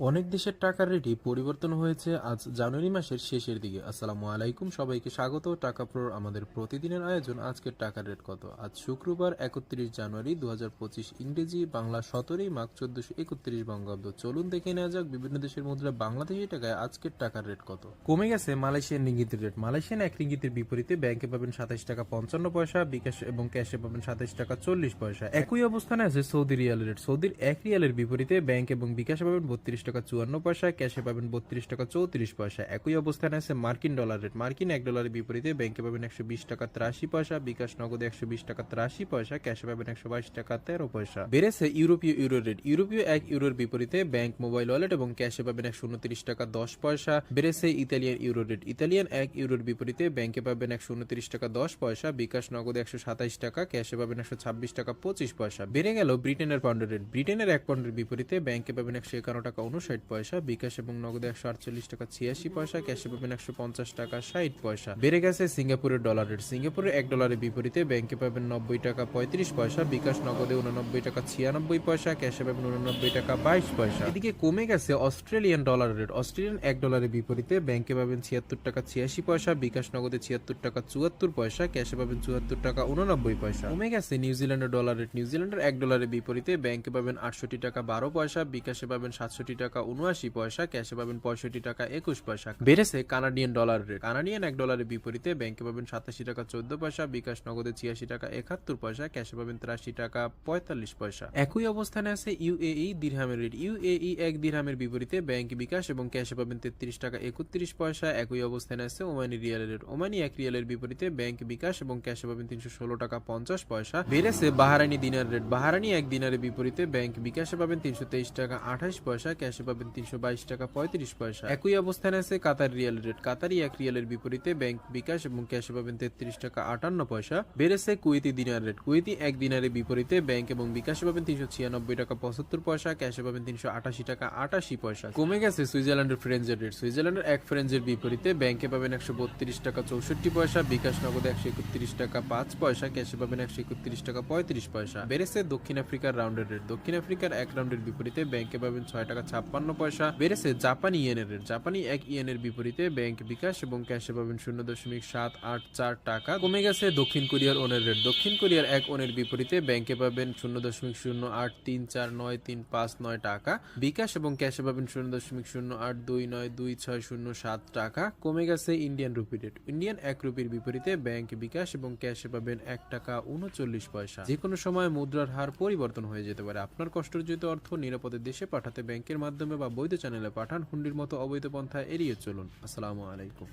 অনেক দেশের টাকার রেটই পরিবর্তন হয়েছে আজ জানুয়ারি মাসের শেষের দিকে। আসসালামু আলাইকুম, সবাইকে স্বাগত। টাকা প্রোর আমাদের প্রতিদিনের আয়োজন, আজকের টাকার রেট কত? আজ শুক্রবার, একত্রিশ জানুয়ারি দু হাজার পঁচিশ ইংরেজি বাংলা সতেরোই মার্চ চোদ্দশো একত্রিশ বঙ্গাব্দ। চলুন দেখে নেওয়া যাক, বিভিন্ন দেশের মুদ্রা বাংলাদেশি টাকায় আজকের টাকার রেট কত? কমে গেছে মালয়েশিয়ান রিঙ্গিতের রেট। মালয়েশিয়ান এক রিঙ্গিতের বিপরীতে ব্যাংকে পাবেন সাতাশ টাকা পঞ্চান্ন পয়সা, বিকাশ এবং ক্যাশে পাবেন সাতাশ টাকা চল্লিশ পয়সা। একই অবস্থানে আছে সৌদি রিয়াল রেট। সৌদির এক রিয়ালের বিপরীতে ব্যাংক এবং বিকাশে পাবেন বত্রিশ টাকা চুয়ান্ন পয়সা ক্যাশে পাবেন বত্রিশ টাকা চৌত্রিশ পয়সা একই অবস্থানে আছে মার্কিন ডলার রেট। মার্কিন এক ডলারের বিপরীতে ব্যাংকে পাবেন একশো বিশ টাকা ত্রাশি পয়সা, বিকাশ নগদে একশো বিশ টাকা ত্রাশি পয়সা ক্যাশে পাবেন একশো বাইশ টাকা তেরো পয়সা। বেড়েছে ইউরোপীয় ইউরো রেট। ইউরোপীয় এক ইউরোর বিপরীতে ব্যাংক মোবাইল ওয়ালেট এবং ক্যাশে পাবেন একশো উনত্রিশ টাকা দশ পয়সা। বেড়েছে ইতালিয়ান ইউরো রেট। ইতালিয়ান এক ইউরোর বিপরীতে ব্যাংকে পাবেন একশো উনত্রিশ টাকা দশ পয়সা, বিকাশ নগদে একশো সাতাইশ টাকা ক্যাশে পাবেন একশো ছাব্বিশ টাকা পঁচিশ পয়সা। বেড়ে গেল ব্রিটেনের পাউন্ডের রেট। ব্রিটেনের এক পাউন্ডের বিপরীতে ব্যাংকে পাবেন একশো একান্ন টাকা উনষাট পয়সা, বিকাশ এবং নগদে একশো আটচল্লিশ টাকা, ছিয়াশি পয়সা, ক্যাশে পাবেন একশো পঞ্চাশ টাকা, ষাট পয়সা। বেড়ে গেছে সিঙ্গাপুরের ডলার রেট সিঙ্গাপুরের এক ডলারের বিপরীতে ব্যাংকে পাবেন নব্বই টাকা, পঁয়ত্রিশ পয়সা, বিকাশ নগদে উননব্বই টাকা, ছিয়ানব্বই পয়সা, ক্যাশে পাবেন উননব্বই টাকা, বাইশ পয়সা। এদিকে কমে গেছে অস্ট্রেলিয়ান ডলার রেট অস্ট্রেলিয়ান এক ডলারের বিপরীতে ব্যাংকে পাবেন ছিয়াত্তর টাকা, ছিয়াশি পয়সা, বিকাশ নগদে ছিয়াত্তর টাকা, চুয়াত্তর পয়সা, ক্যাশে পাবেন চুয়াত্তর টাকা উননব্বই পয়সা। কমে গেছে নিউজিল্যান্ডের ডলার রেট নিউজিল্যান্ডের এক ডলারের বিপরীতে ব্যাংকে পাবেন আটষট্টি টাকা, বারো পয়সা, বিকাশে পাবেন সাতষট্টি টাকা উনআশি পয়সা ক্যাশে পাবেন পঁয়ষট্টি টাকা একুশ পয়সা। বেড়েছে? কানাডিয়ান ডলার রেট কানাডিয়ান এক ডলারের বিপরীতে ব্যাংকে পাবেন সাতাশি টাকা চোদ্দ পয়সা বিকাশ নগদে ছিয়াশি টাকা একাত্তর পয়সা ক্যাশে পাবেন তিরাশি টাকা পঁয়তাল্লিশ পয়সা। একই অবস্থানে আছে ইউএই দিরহামের রেট ইউএই এক দিরহামের বিপরীতে ব্যাংক বিকাশ এবং ক্যাশে পাবেন তেত্রিশ টাকা একত্রিশ পয়সা। একই অবস্থানে আছে ওমানি রিয়ালের রেট ওমানি এক রিয়ালের বিপরীতে ব্যাংক বিকাশ এবং ক্যাশে পাবেন তিনশো ষোলো টাকা পঞ্চাশ পয়সা। বেড়েছে বাহারানি দিনার রেট বাহারানি এক দিনারের বিপরীতে ব্যাংক বিকাশে পাবেন তিনশো তেইশ টাকা আঠাশ পয়সা ক্যাশে পাবেন তিনশো বাইশ টাকা পঁয়ত্রিশ পয়সা। একই অবস্থানে আছে কাতার রিয়াল রেট। কাতারি এক রিয়ালের বিপরীতে ব্যাংক বিকাশ এবং ক্যাশে পাবেন তেত্রিশ টাকা আটান্ন পয়সা। বেড়েছে কুয়েতি দিনার রেট। কুয়েতি এক দিনারের বিপরীতে ব্যাংক এবং বিকাশে পাবেন তিনশো ছিয়ানব্বই টাকা পঁচাত্তর পয়সা, ক্যাশে পাবেন তিনশো আটাশি টাকা আটাশি পয়সা। কমে গেছে সুইজারল্যান্ডের ফ্রেঞ্জের রেট। সুইজারল্যান্ডের এক ফ্রেঞ্জের বিপরীতে ব্যাংকে পাবেন একশো বত্রিশ টাকা চৌষট্টি পয়সা, বিকাশ নগদে একশো একত্রিশ টাকা পাঁচ পয়সা, ক্যাশে পাবেন একশো একত্রিশ টাকা পঁয়ত্রিশ পয়সা। বেড়েছে দক্ষিণ আফ্রিকার রাউন্ডের রেট। দক্ষিণ আফ্রিকার এক রাউন্ডের বিপরীতে ব্যাংকে পাবেন ছয় টাকা ছাপ্পান্ন পয়সা বেড়েছে জাপানি ইয়েনের জাপানি এক ইয়েনের বিপরীতে ব্যাংক বিকাশ এবং ক্যাশে পাবেন শূন্য দশমিক সাত আট চার টাকা। কমে গেছে দক্ষিণ কোরিয়ার ওনের রেট। দক্ষিণ কোরিয়ার এক ওনের বিপরীতে ব্যাংকে পাবেন শূন্য দশমিক শূন্য আট তিন চার নয় তিন পাঁচ নয় টাকা। বিকাশ এবং ক্যাশে পাবেন শূন্য দশমিক শূন্য আট দুই নয় দুই ছয় শূন্য সাত টাকা। কমে গেছে ইন্ডিয়ান রুপি রেট। ইন্ডিয়ান এক রুপির বিপরীতে ব্যাংক বিকাশ এবং ক্যাশে পাবেন এক টাকা উনচল্লিশ পয়সা। যে কোনো সময় মুদ্রার হার পরিবর্তন হয়ে যেতে পারে। আপনার কষ্টার্জিত অর্থ নিরাপদে দেশে পাঠাতে ব্যাংকের মাধ্যমে বা বৈধ চ্যানেলে পাঠান হুন্ডির মতো অবৈধ পন্থা এড়িয়ে চলুন। আসসালামু আলাইকুম।